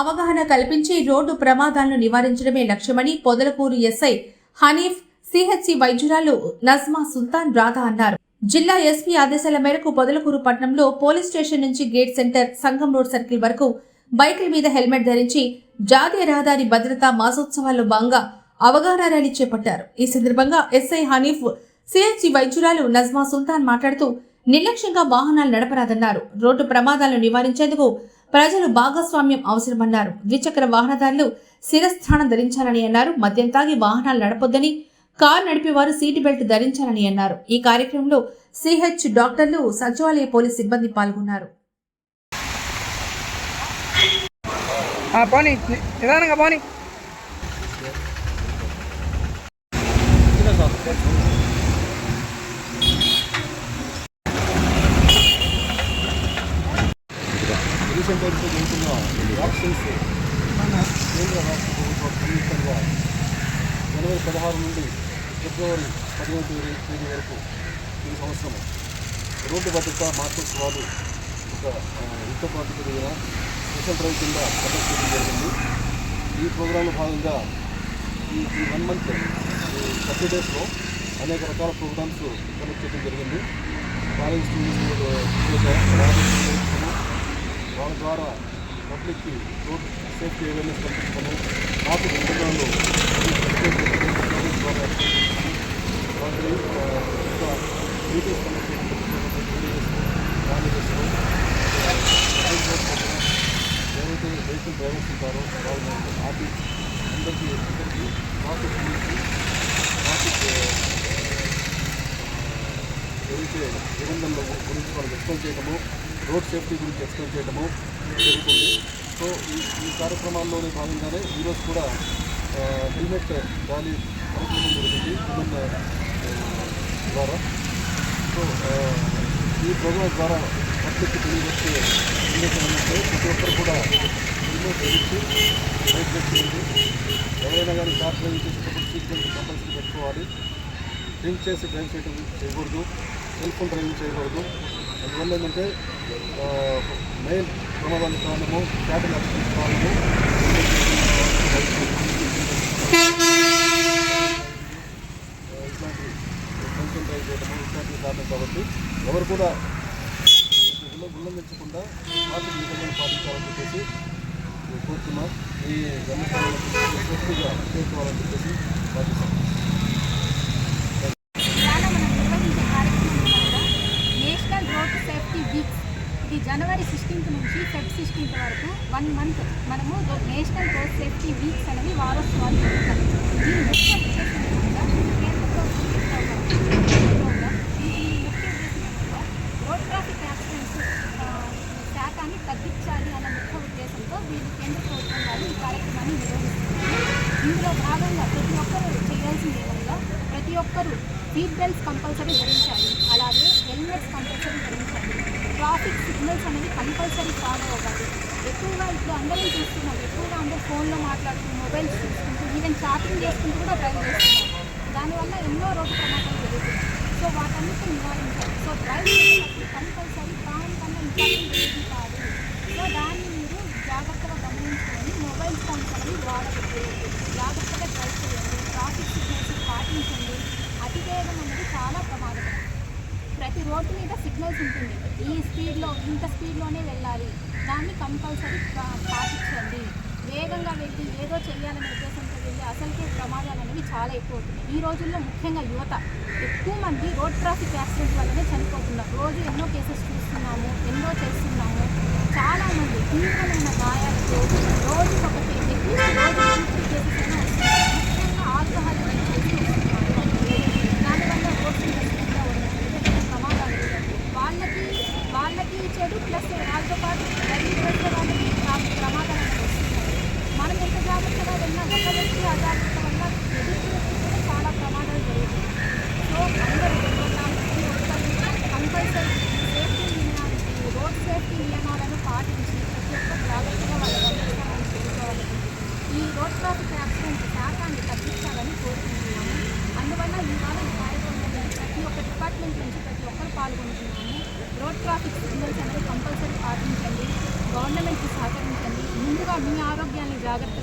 అవగాహన కల్పించి రోడ్డు ప్రమాదాలను నివారించడమే లక్ష్యమని పొదలకూరు ఎస్ఐ హనీఫ్ సిహెచ్సి వైద్యురాలు నజ్మా సుల్తాన్ రాధా అన్నారు. జిల్లా ఎస్పీ ఆదేశాల మేరకు పొదలకూరు పట్టణంలో పోలీస్ స్టేషన్ నుంచి గేట్ సెంటర్ సంఘం రోడ్ సర్కిల్ వరకు బైకుల మీద హెల్మెట్ ధరించి జాతీయ రహదారి భద్రతా మాసోత్సవాల్లో భాగంగా అవగాహన ర్యాలీ చేపట్టారు. ఈ సందర్భంగా ఎస్ఐ హనీఫ్ సిహెచ్సి వైద్యురాలు నజ్మా సుల్తాన్ మాట్లాడుతూ నిర్లక్ష్యంగా వాహనాలు నడపరాదన్నారు. రోడ్డు ప్రమాదాలను నివారించేందుకు ప్రజలు భాగస్వామ్యం అవసరమన్నారు. ద్విచక్ర వాహనదారులు శిరస్థానం ధరించాలని అన్నారు. మద్యం తాగి వాహనాలు నడపొద్దని కారు నడిపేవారు సీటు బెల్ట్ ధరించాలని అన్నారు. ఈ కార్యక్రమంలో సిహెచ్ డాక్టర్లు సచివాలయ పోలీస్ సిబ్బంది పాల్గొన్నారు. పోనీ. నిదానంగా పోనీ. రీసెంట్ టైమ్స్లో జరుగుతున్న వ్యాక్సిన్స్ కేంద్ర రాష్ట్ర ప్రభుత్వ సంయుక్తంగా జనవరి పదహారు నుండి ఫిబ్రవరి పదిహేను తేదీ వరకు ఈ సంవత్సరం రోడ్డు భద్రత మాసోత్సవాలు ఒక యుద్ధ యుద్ధ ప్రాతిపదికన స్పెషల్ డ్రైవ్ కింద కండక్ట్ జరిగింది ఈ ప్రోగ్రాంలో భాగంగా ఈ ఈ వన్ మంత్ థర్టీ డేస్లో అనేక రకాల ప్రోగ్రామ్స్ కనెక్ట్ చేయడం జరిగింది కాలేజ్ స్టూడెంట్స్ వాళ్ళ ద్వారా పబ్లిక్కి రోడ్ సేఫ్టీ అవేర్నెస్ కల్పించడము మాకు నిబంధనలు ఇంకా మీటింగ్స్ కండక్ట్ ఎవరైతే వెహికల్ డ్రైవర్స్ ఉంటారో వాళ్ళని ఆపి అందరికీ అందరికీ ట్రాఫిక్ గురించి ట్రాఫిక్ ఏదైతే నిబంధనల గురించి వాళ్ళకి ఎక్స్ప్లెయిన్ చేయడము రోడ్ సేఫ్టీ గురించి ఎక్స్ప్లెయిన్ చేయడము జరుగుతుంది. సో ఈ ఈ కార్యక్రమాల్లోనే భాగంగానే ఈరోజు కూడా హెల్మెట్ ర్యాలీ కార్యక్రమం జరుగుతుంది. విమెన్ ద్వారా. సో ఈ ప్రోగ్రామ్ ద్వారా పబ్లిక్ తెలియజేస్తే సందేశం ఏంటంటే ప్రతి ఒక్కరు కూడా హెల్మెట్ ధరించి బైక్ చేయండి. ఎవరైనా కానీ కార్ డ్రైవింగ్ చేసేటప్పుడు సీట్ బెల్ట్ కంపల్సరీ పెట్టుకోవాలి. డ్రింక్ చేసి డ్రైవ్ చేయడం చేయకూడదు. సెల్ ఫోన్ డ్రైవింగ్ చేయకూడదు. అందువల్ల ఏంటంటే మెయిన్ ప్రమాదానికి కారణము క్యాటల్ యాక్సిడెంట్ కారణము. ఇట్లాంటి ఫంక్షన్ డ్రైవ్ చేయడము ఇట్లాంటివి కారణం కాబట్టి ఎవరు కూడా ఉల్లంఘించకుండా ట్రాఫిక్ నిబంధనలు పాటించాలని చెప్పేసి కోరుతున్నాం. ఈ గమ్యస్థానాలకు సేఫ్టీగా చేసుకోవాలని చెప్పేసి పాటిస్తాం ఇవాళ మనం నిర్వహించే కార్యక్రమం ద్వారా నేషనల్ రోడ్ సేఫ్టీ వీక్స్ ఇది జనవరి సిక్స్టీన్త్ నుంచి ఫెబ్ సిక్స్టీన్త్ వరకు వన్ మంత్ మనము నేషనల్ రోడ్ సేఫ్టీ వీక్స్ అనేవి వారోత్సవాలు జరుగుతాయి ఈ ముఖ్య దీని రోడ్ ట్రాఫిక్ యాక్సిడెంట్స్ శాతాన్ని తగ్గించాలి అనే ముఖ్య ఉద్దేశంతో వీళ్ళు కేంద్ర ప్రభుత్వం వారు ఈ కార్యక్రమాన్ని నిర్వహిస్తున్నారు. ఇందులో భాగంగా ప్రతి ఒక్కరూ చేయాల్సింది ఏమనగా ప్రతి ఒక్కరూ సీట్ బెల్ట్స్ కంపల్సరీ ధరించాలి. అలాగే హెల్మెట్స్ కంపల్సరీ ధరించాలి. ట్రాఫిక్ సిగ్నల్స్ అనేది కంపల్సరీ ఫాలో అవ్వాలి. ఎక్కువగా ఇప్పుడు అందరం చూస్తున్నాం ఎక్కువగా అందరూ ఫోన్లో మాట్లాడుతూ మొబైల్స్ చూసుకుంటూ ఈవెన్ చాటింగ్ చేసుకుంటూ కూడా డ్రైవ్ చేస్తున్నారు. దానివల్ల ఎన్నో రోడ్డు ప్రమాదాలు జరుగుతుంది సో వాటన్నిటిని నివారించాలి. సో డ్రైవ్ చేసేటప్పుడు కంపల్సరీ ప్రాణం కన్నా ఇంపార్టెంట్ ఏది కాదు. సో దాన్ని మీరు జాగ్రత్తగా గమనించుకొని మొబైల్ ఫోన్స్ అనేవి వాడకూడదు. జాగ్రత్తగా డ్రైవ్ చేయండి. ట్రాఫిక్ సిగ్నల్స్ పాటించండి. అతివేగం అనేది చాలా ప్రమాదకరం. ప్రతి రోడ్డు మీద సిగ్నల్స్ ఉంటుంది. ఈ స్పీడ్లో ఇంత స్పీడ్లోనే వెళ్ళాలి. దాన్ని కంపల్సరీ పాటించండి. వేగంగా వెళ్ళి ఏదో చేయాలనే ఉద్దేశంతో వెళ్ళి అసలుకే ప్రమాదాలు అనేవి చాలా ఎక్కువ అవుతున్నాయి. ఈ రోజుల్లో ముఖ్యంగా యువత. ఎక్కువ మంది రోడ్ ట్రాఫిక్ యాక్సిడెంట్ వల్లనే చనిపోతున్నారు. రోజు ఎన్నో కేసెస్ చూస్తున్నాము ఎన్నో చేస్తున్నాము. చాలామంది తీవ్రమైన గాయాలతో రోజు ఒకటి అట్లీస్ట్ రోజు టూ కేసెస్ అయినా వస్తున్నాయి ముఖ్యంగా ఆల్కహాల్ అనేది చేసి వస్తున్నారు దానివల్ల రోడ్ యాక్సిడెంట్ అవ్వడం ఏదైనా ప్రమాదాలు జరగడం. వాళ్ళకి వాళ్ళకి చెడు ప్లస్ వాళ్ళతో పాటు డ్రైవింగ్ చేసే వాళ్ళకి ప్ర- ప్రమాదాలు అనేవి వస్తున్నాయి మనం ఎంత జాగ్రత్తగా వెళ్ళినా ఒక వ్యక్తి అజాగ్రత్త వల్ల ఎదుటి కూడా చాలా ప్రమాదాలు జరుగుతుంది సో అందరూ కంపల్సరీ సేఫ్టీ నియమాలు రోడ్ సేఫ్టీ నియమాలను పాటించి ప్రతి ఒక్కరు జాగ్రత్తగా వాళ్ళ గమ్యస్థానాన్ని చేరుకోవాలని ఈ రోడ్ ట్రాఫిక్ యాక్సిడెంట్ శాతాన్ని తగ్గించాలని కోరుకుంటున్నాము అందువల్ల ఇవాళ ఈ కార్యక్రమంలో ప్రతి ఒక్క డిపార్ట్మెంట్ నుంచి ప్రతి ఒక్కరు పాల్గొంటున్నాము రోడ్ ట్రాఫిక్ సిగ్నల్స్ అనేది కంపల్సరీ పాటించండి గవర్నమెంట్కి సహకరించండి ముందుగా మీ ఆరోగ్యాన్ని జాగ్రత్తగా